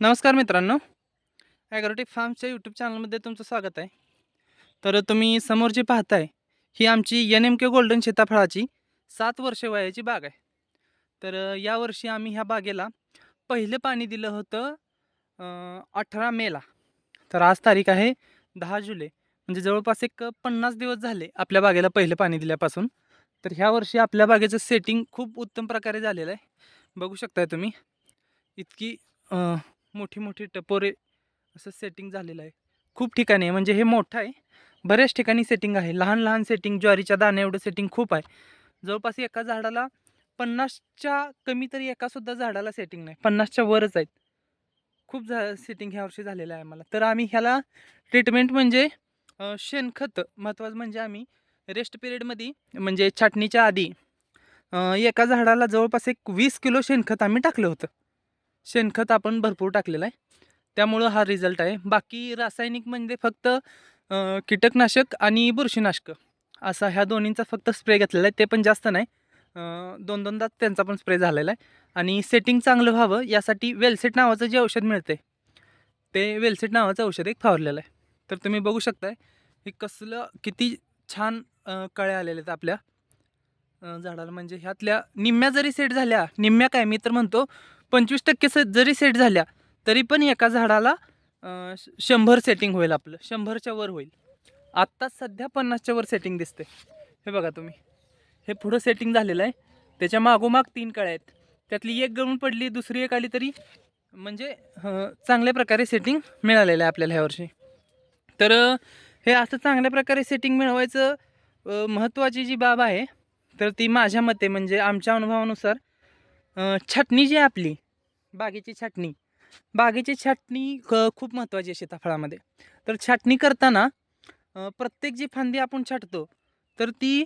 नमस्कार मित्रांनो. ॲग्रोटिक फार्मच्या यूट्यूब चॅनलमध्ये तुमचं स्वागत आहे. तर तुम्ही समोर जे पाहताय ही आमची एन एम के गोल्डन सीताफळाची सात वर्ष वयाची बाग आहे. तर यावर्षी आम्ही ह्या बागेला पहिलं पाणी दिलं होतं अठरा मेला तर आज तारीख आहे दहा जुलै. म्हणजे जवळपास एक पन्नास दिवस झाले आपल्या बागेला पहिलं पाणी दिल्यापासून. तर ह्या वर्षी आपल्या बागेचं सेटिंग खूप उत्तम प्रकारे झालेलं आहे. बघू शकताय तुम्ही. इतकी मोठी मोठी टपोरे असं सेटिंग झालेलं आहे. खूप ठिकाणी आहे. म्हणजे हे मोठं आहे. बऱ्याच ठिकाणी सेटिंग आहे. लहान लहान सेटिंग ज्वारीच्या दाण्या एवढं सेटिंग खूप आहे. जवळपास एका झाडाला पन्नासच्या कमी तरी एकासुद्धा झाडाला सेटिंग नाही. पन्नासच्या वरच आहेत. खूप झा सेटिंग ह्या वर्षी झालेलं आहे आम्हाला. तर आम्ही ह्याला ट्रीटमेंट म्हणजे शेणखत महत्त्वाचं म्हणजे आम्ही रेस्ट पिरियडमध्ये म्हणजे छाटणीच्या आधी एका झाडाला जवळपास एक वीस किलो शेणखत आम्ही टाकलं होतं. शेणखत आपण भरपूर टाकलेलं आहे. त्यामुळं हा रिझल्ट आहे. बाकी रासायनिक म्हणजे फक्त कीटकनाशक आणि बुरशीनाशक. असा ह्या दोन्हींचा फक्त स्प्रे घेतलेला आहे. ते पण जास्त नाही. दोन दोनदा त्यांचा पण स्प्रे झालेला आहे. आणि सेटिंग चांगलं व्हावं यासाठी वेलसेट नावाचं जे औषध मिळते ते वेलसेट नावाचं औषध एक फावरलेलं आहे. तर तुम्ही बघू शकताय हे कसलं किती छान कळ्या आलेल्या आहेत आपल्या. झाडाला म्हणजे ह्यातल्या निम्म्या जरी सेट झाल्या निम्म्या काय मी तर म्हणतो पंचवीस टक्के से जरी सेट झाल्या तरी पण एका झाडाला श- शंभर सेटिंग होईल आपलं. शंभरच्या वर होईल. आत्ताच सध्या पन्नासच्या वर सेटिंग दिसते हे बघा तुम्ही. हे पुढं सेटिंग झालेलं आहे. त्याच्या मागोमाग तीन कळ्या आहेत. त्यातली एक गळून पडली दुसरी एक आली तरी म्हणजे चांगल्या प्रकारे सेटिंग मिळालेलं आहे आपल्याला ह्यावर्षी तर हे असं चांगल्या प्रकारे सेटिंग मिळवायचं महत्त्वाची जी बाब आहे तर ती माझ्या मते म्हणजे आमच्या अनुभवानुसार छाटणी जी आहे आपली बागेची छाटणी. बागेची छाटणी क- खूप महत्त्वाची आहे सीताफळामध्ये. तर छाटणी करताना प्रत्येक जी फांदी आपण छाटतो तर ती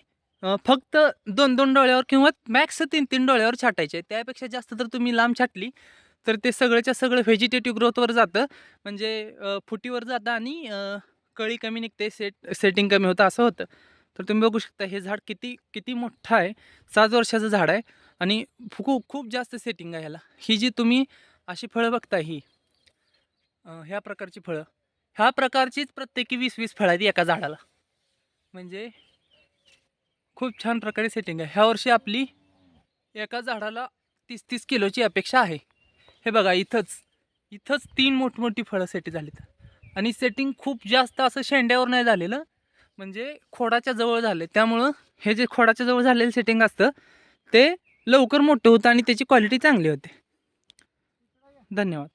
फक्त दोन दोन डोळ्यावर किंवा मॅक्स तीन तीन डोळ्यावर छाटायची आहे. त्यापेक्षा जास्त तर तुम्ही लांब छाटली तर ते सगळंच्या सगळं व्हेजिटेटिव्ह ग्रोथवर जातं. म्हणजे फुटीवर जातं आणि कळी कमी निघते सेट सेटिंग कमी होतं असं होतं. तर तुम्ही बघू शकता हे झाड किती किती मोठं आहे. सात वर्षाचं झाड आहे. आणि खूप खूप जास्त सेटिंग आहे ह्याला. ही जी तुम्ही अशी फळं बघता ही ह्या प्रकारची फळं ह्या प्रकारचीच प्रत्येकी वीस वीस फळं आहेत एका झाडाला. म्हणजे खूप छान प्रकारे सेटिंग आहे. ह्या वर्षी आपली एका झाडाला तीस तीस किलोची अपेक्षा आहे. हे बघा इथंच इथंच तीन मोठमोठी फळं सेटी झालीत. आणि सेटिंग खूप जास्त असं शेंड्यावर नाही झालेलं. म्हणजे खोडाच्या जवळ झाले त्यामुळं हे जे खोडाच्या जवळ झालेलं सेटिंग असतं ते लवकर मोठं होतं आणि त्याची क्वालिटी चांगली होते. धन्यवाद.